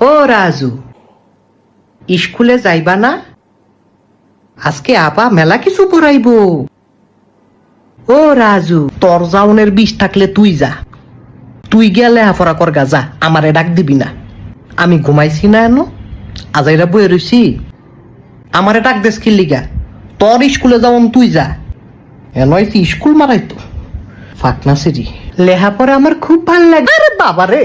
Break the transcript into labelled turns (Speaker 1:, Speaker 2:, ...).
Speaker 1: ও রাজু, স্কুলে যাইবা না? আজকে আপা মেলা কিছু পড়াইব। ও রাজু, তোর জাউনের বিষ থাকলে তুই যা। তুই গেলে হাফরা কর গা যা, আমারে ডাক দিবি না। আমি ঘুমাইছি না এনো, আজাইরা বয়ে রইছি। আমারে ডাক দেশ কি লিগা, তোর স্কুলে যাওন তুই যা। এনয় স্কুল মারাইতো। ফাকনা সিরি লেহা পরে আমার খুব ভালো লাগে। আরে বাবা রে